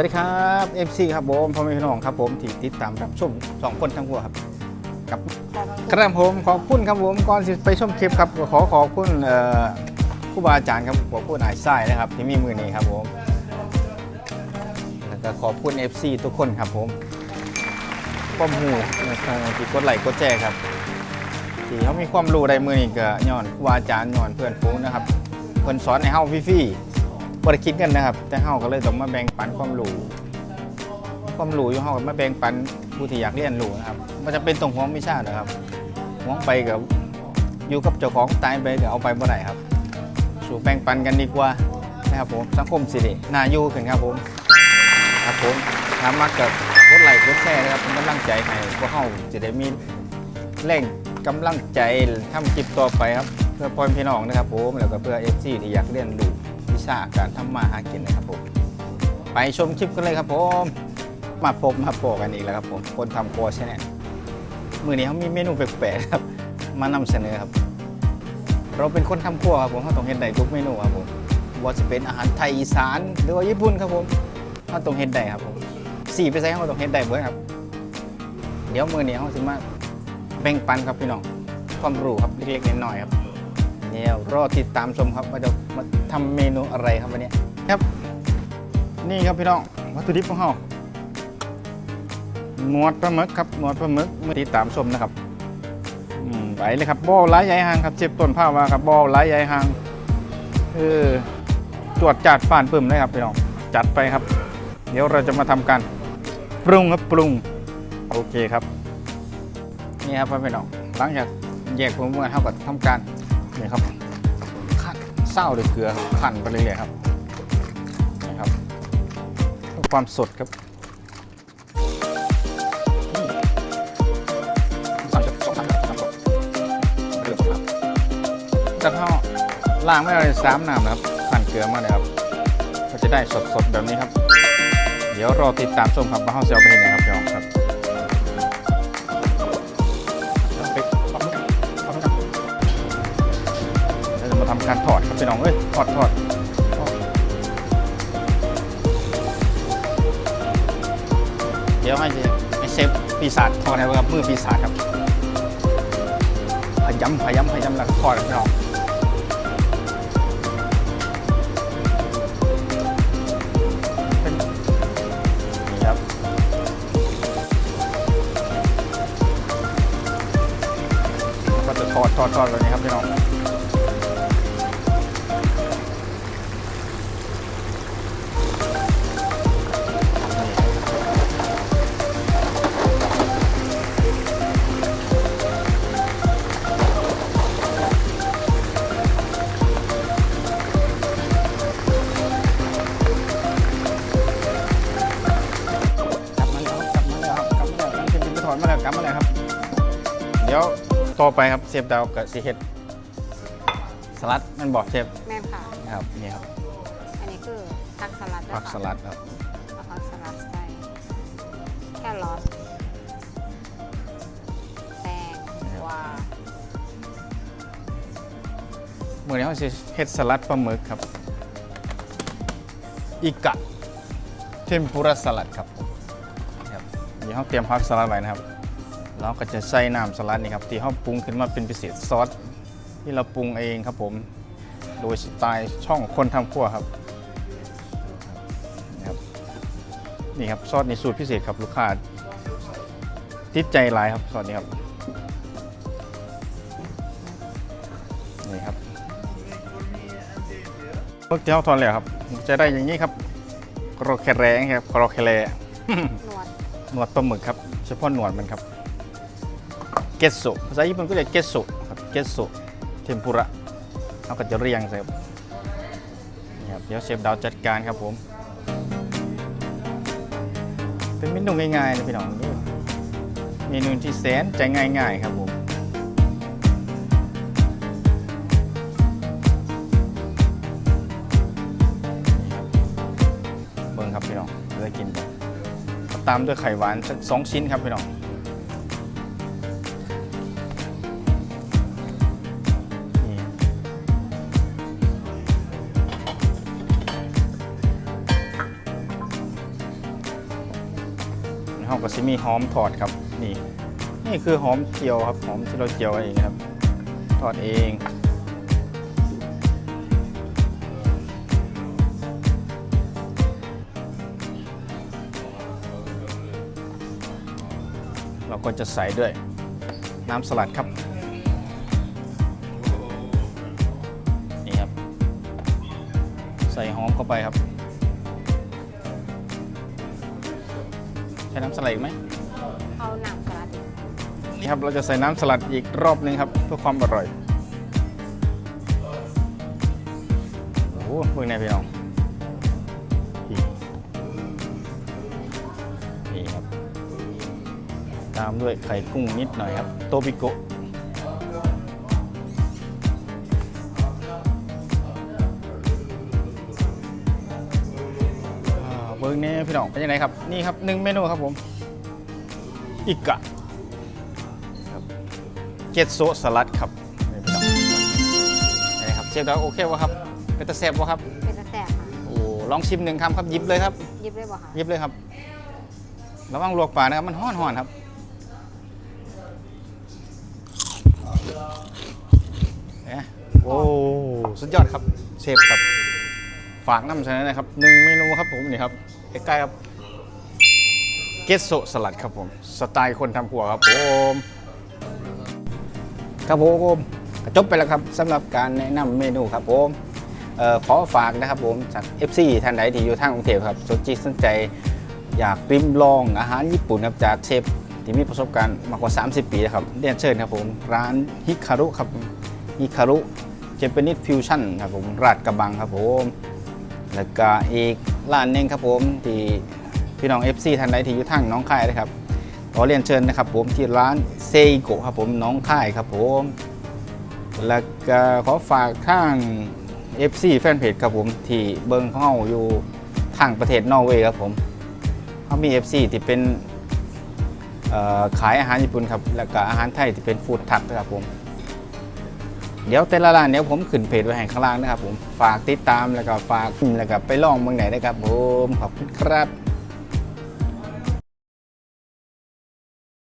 วัสดีครับ FC ครับผมพ่อแม่พี่น้องครับผมที่ติดตามรับชมสองคนทั้งหัวครับครับครับผมขอบคุณครับผมก่อนไปชมคลิปครับขอขอบคุณครูบาอาจารย์ครับขอบคุณนายไส้นะครับที่มีมือนี้ครับผมแล้วก็ขอบคุณ FC ทุกคนครับผมป้อมหูนะครับที่กดไลค์กดแชร์ครับที่เขามีความรู้ได้มือนี้ก็ย้อนครูบาอาจารย์ย้อนเพื่อนฟูงนะครับเพิ่นสอนให้เฮาฟรีๆ บริคิดกันนะครับ แต่เฮาก็เลยต้องมาแบ่งปันความรู้ความรู้อยู่เฮาก็มาแบ่งปันผู้ที่อยากเรียนรู้นะครับมันจะเป็นตรงห่วงวิชานะครับห่วงไปกับอยู่กับเจ้าของตายไปก็เอาไปบ่ได้ครับ สู่แบ่งปันกันดีกว่านะครับผมสังคมสิริน่าอยู่ขึ้นครับผมครับผมถามมากับกดไลค์กดแชร์นะครับเป็นกำลังใจให้พวกเฮาจะได้มีแรงกำลังใจทำคลิปต่อไปครับ เพื่อพ่อพี่น้องนะครับผมแล้วก็เพื่อเอฟซีที่อยากเรียนรู้ วิชาการทำมาหากินนะครับผม ไปชมคลิปกันเลยครับผม มาพบมาโปกันอีกแล้วครับผมคนทำโปรชแนลมือนี้เขามีเมนูแปลกๆครับ มานำเสนอครับ เราเป็นคนทำครัวครับผมเขาต้องเห็นได้ทุกเมนูครับผมว่าจะเป็นอาหารไทยอีสานหรือว่าญี่ปุ่นครับผมเขาต้องเห็นได้ครับผมสี่ไปใส่เขาต้องเห็นได้เบิร์ครับ เดี๋ยวมือนี้เขาสิมาแบ่งปันครับพี่น้องความรู้ครับเล็กๆน้อยๆครับ เดี๋ยวรอติดตามชมครับว่าจะมาทำเมนูอะไรครับวันนี้ครับ นี่ครับพี่น้องวัตถุดิบของเราหนวดปลาหมึกครับหนวดปลาหมึกมาติดตามชมนะครับอืมไปเลยครับบ่อไร้ใหญ่หางครับเจ็บต้นผ้าว่าครับบ่อไร้ใหญ่หางเออจวดจัดฝ่านปึ่มเลยครับพี่น้องจัดไปครับ เดี๋ยวเราจะมาทำการปรุงครับปรุงโอเคครับนี่ครับพี่น้องหลังจากแยกพวกมันเท่ากับทำการ นี่ครับขั้นเศร้าด้วยเกลือครับขันไปเรื่อยๆครับนี่ครับความสดครับอืมสามจุดสองสามสองเริ่มครับจากข้าล้างไม่เอาเลยสามน้ำนะครับขันเกลือมาเลยครับก็จะได้สดๆแบบนี้ครับ เดี๋ยวรอติดตามชมครับว่าเข้าวเซลไปเห็นนะครับพี่น้อง การถอดครับพี่น้องเอ้ยถอดถอดเดี๋ยวให้ให้เซฟปีศาจถอดให้ครับมือปีศาจครับพยายำพยายำพยายำแล้วก็ถอดครับพี่น้องนี่ครับก็จะถอดถอดถอดแบบนี้ครับพี่น้อง อนมาแล้วกลับมาแล้วครับ เดี๋ยวต่อไปครับเชฟดาวกับซีเฮ็ดสลัดแมันบอกเชฟแม่นค่ะ นะครับนี่ครับอันนี้คือผักสลัดผักสลัดครับเอาผักสลัดใส่แครอทแตงกวาเมื่อนี้เขาจะเฮ็ดสลัดปลาหมึกครับอิกะเทมปุระสลัดครับผมนี่ี๋ยวเขาเตรียมผักสลัดไว้นะครับเราก็จะใส่น้ำสลัดนี่ครับที่เขาปรุงขึ้นมาเป็นพิเศษซอสที่เราปรุงเองครับผม โดยสไตล์ช่องคนทำครัวครับนี่ครับซอสนี่สูตรพิเศษครับลูกค้าติดใจหลายครับซอสนี้ครับนี่ครับเมื่อกี้เขาทอนแล้วครับ จะได้อย่างนี้ครับโครเคแรงครับโครเคแรหนวด หนวดปลาหมึกครับ เฉพาะหนวดมันครับ เกสโซภาษาญี่ปุ่นก็เรียกเกสโซครับเกสโซเทมปุระเขาก็จะเรียงใส่ครับนี่ครับเดี๋ยวเชฟดาวจัดการครับผม เป็นเมนูง่ายๆนะพี่น้องเด้อเมนูที่แสนใจง่าย ๆ ครับผมเบิ่งครับพี่น้องจะได้กินกัน ตามด้วยไข่หวานสักสองชิ้นครับพี่น้องนี่เขาก็สิมีหอมทอดครับนี่นี่คือหอมเจียวครับหอมที่เราเจียวเองครับ ทอดเอง เราก็จะใส่ด้วยน้ำสลัดครับ นี่ครับ ใส่หอมเข้าไปครับ ใช้น้ำสลัดอีกไหมเอาหนังสลัดอีกนี่ครับเราจะใส่น้ำสลัดอีกรอบหนึงครับ เพื่อความอร่อย โอ้โหเพิ่งแน่พี่น้อง ตามด้วยไข่กุ้งนิดหน่อยครับ โตปิโกะอ่าเบิ้งแน่พี่น้องเป็นยังไงครับ นี่ครับหนึ่งเมนูครับผม อิกะเกตโซสลัดครับนี่พี่น้องนี่ครับเชฟดาวโอเควะครับ เป็นตะแซบวะครับ เป็นตะแสบค่ะโอ้ลองชิมหนึ่งคำครับหยิบเลยครับหยิบได้บ่คะหยิบเลยครับระวังลวกปลานะครับ มันห้อนหอนๆครับ นี่ยโอ้สุดยอดครับเชฟครับ ฝากน้ำเสนอนะครับหนึ่งเมนูครับผมนี่ครับใกล้ๆครับเกตโซสลัดครับผม สไตล์คนทำครัวครับผมครับผมจบไปแล้วครับสำหรับการแนะนำเมนูครับผมออขอฝากนะครับผมจาก FC ท่านใดที่อยู่ทางกรุงเทพครับสนจิตสนใจอยากริมลองอาหารญี่ปุ่นครับจากเชฟ ที่มีประสบการณ์มากกว่า 30 ปีนะครับเรียนเชิญครับผมร้านฮิคารุครับฮิคารุเจแปนิสฟิวชั่นครับผมราดกระบังครับผมแล้วก็อีกร้านนึงครับผมที่พี่น้อง FC ท่านใดที่อยู่ทางน้องคายนะครับขอเรียนเชิญนะครับผมที่ร้านเซโกะครับผมน้องค่ายครับผมแล้วก็ขอฝากทาง FC แฟนเพจครับผมที่เบิงของเราอยู่ทางประเทศนอร์เวย์ครับผมเขามี FC ที่เป็น ขายอาหารญี่ปุ่นครับแล้วก็อาหารไทยที่เป็นฟู้ดทักครับผมเดี๋ยวแต่ละร้านเดี๋ยวผมขึ้นเพจไว้ให้ข้างล่างนะครับผมฝากติดตามแล้วก็ฝากแล้วก็ไปลองเมืองไหนนะครับผมขอบคุณครับ